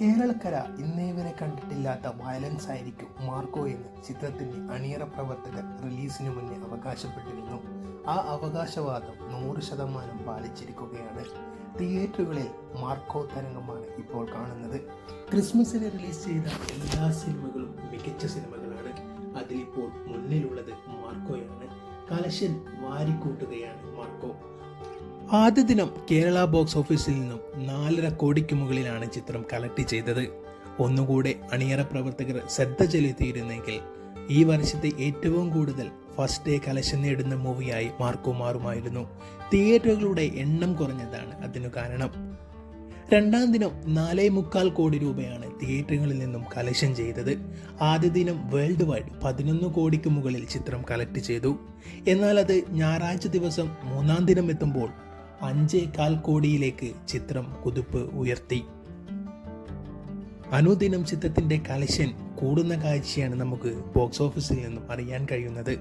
കേരളക്കര ഇന്നേ വരെ കണ്ടിട്ടില്ലാത്ത വയലൻസ് ആയിരിക്കും മാർക്കോ എന്ന് ചിത്രത്തിന്റെ അണിയറ പ്രവർത്തകർ റിലീസിന് മുന്നേ അവകാശപ്പെട്ടിരുന്നു. ആ അവകാശവാദം നൂറ് ശതമാനം പാലിച്ചിരിക്കുകയാണ്. തിയേറ്ററുകളിൽ മാർക്കോ തരംഗമാണ് ഇപ്പോൾ കാണുന്നത്. ക്രിസ്മസിന് റിലീസ് ചെയ്ത എല്ലാ സിനിമകളും മികച്ച സിനിമകളാണ് അതിലിപ്പോൾ മുന്നിലുള്ളത് മാർക്കോയാണ്. കലശൻ വാരിക്കൂട്ടുകയാണ് മാർക്കോ. ആദ്യ ദിനം കേരള ബോക്സ് ഓഫീസിൽ നിന്നും നാലര കോടിക്ക് മുകളിലാണ് ചിത്രം കളക്ട് ചെയ്തത്. ഒന്നുകൂടെ അണിയറ പ്രവർത്തകർ ശ്രദ്ധ ചെലുത്തിയിരുന്നെങ്കിൽ ഈ വർഷത്തെ ഏറ്റവും കൂടുതൽ ഫസ്റ്റ് ഡേ കലശൻ നേടുന്ന മൂവിയായി മാർക്കുമാറുമായിരുന്നു തിയേറ്ററുകളുടെ എണ്ണം കുറഞ്ഞതാണ് അതിനു കാരണം. രണ്ടാം ദിനം നാലേ മുക്കാൽ കോടി രൂപയാണ് തിയേറ്ററുകളിൽ നിന്നും കലക്ഷൻ ചെയ്തത്. ആദ്യ ദിനം വേൾഡ് വൈഡ് പതിനൊന്ന് കോടിക്ക് മുകളിൽ ചിത്രം കളക്ട് ചെയ്തു. എന്നാൽ അത് ഞായറാഴ്ച ദിവസം മൂന്നാം ദിനം എത്തുമ്പോൾ അഞ്ചേ കാൽ കോടിയിലേക്ക് ചിത്രം കുതിപ്പ് ഉയർത്തി. അനുദിനം ചിത്രത്തിന്റെ കളക്ഷൻ കൂടുന്ന കാഴ്ചയാണ് നമുക്ക് ബോക്സ് ഓഫീസിൽ നിന്നും അറിയാൻ കഴിയുന്നത്.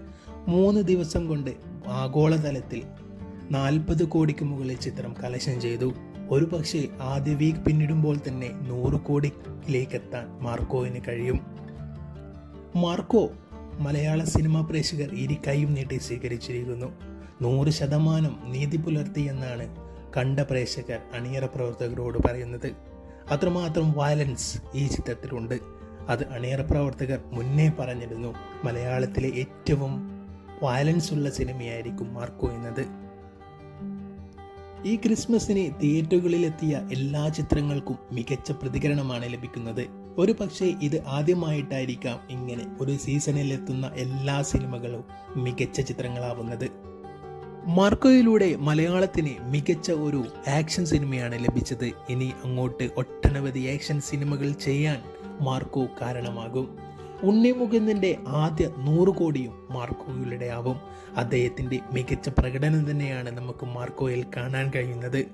മൂന്ന് ദിവസം കൊണ്ട് ആഗോളതലത്തിൽ നാൽപ്പത് കോടിക്ക് മുകളിൽ ചിത്രം കളക്ഷൻ ചെയ്തു. ഒരു പക്ഷേ ആദ്യ വീക്ക് പിന്നിടുമ്പോൾ തന്നെ നൂറ് കോടിയിലേക്ക് എത്താൻ മാർക്കോവിന് കഴിയും. മാർക്കോ മലയാള സിനിമാ പ്രേക്ഷകർ ഇരു കൈയും നീട്ടി സ്വീകരിച്ചിരിക്കുന്നു. നൂറ് ശതമാനം നീതി പുലർത്തി എന്നാണ് കണ്ട പ്രേക്ഷകർ അണിയറ പ്രവർത്തകരോട് പറയുന്നത്. അത്രമാത്രം വയലൻസ് ഈ ചിത്രത്തിലുണ്ട്. അത് അണിയറ പ്രവർത്തകർ മുന്നേ പറഞ്ഞിരുന്നു മലയാളത്തിലെ ഏറ്റവും വയലൻസ് ഉള്ള സിനിമയായിരിക്കും മാർക്കോ എന്നത്. ഈ ക്രിസ്മസിന് തിയേറ്ററുകളിലെത്തിയ എല്ലാ ചിത്രങ്ങൾക്കും മികച്ച പ്രതികരണമാണ് ലഭിക്കുന്നത്. ഒരു പക്ഷേ ഇത് ആദ്യമായിട്ടായിരിക്കാം ഇങ്ങനെ ഒരു സീസണിൽ എത്തുന്ന എല്ലാ സിനിമകളും മികച്ച ചിത്രങ്ങളാവുന്നത്. മാർക്കോയിലൂടെ മലയാളത്തിന് മികച്ച ഒരു ആക്ഷൻ സിനിമയാണ് ലഭിച്ചത്. ഇനി അങ്ങോട്ട് ഒട്ടനവധി ആക്ഷൻ സിനിമകൾ ചെയ്യാൻ മാർക്കോ കാരണമാകും. ഉണ്ണി മുകുന്ദന്റെ ആദ്യ നൂറ് കോടിയും മാർക്കോയിലൂടെ ആവും അദ്ദേഹത്തിന്റെ മികച്ച പ്രകടനം തന്നെയാണ് നമുക്ക് മാർക്കോയിൽ കാണാൻ കഴിയുന്നത്.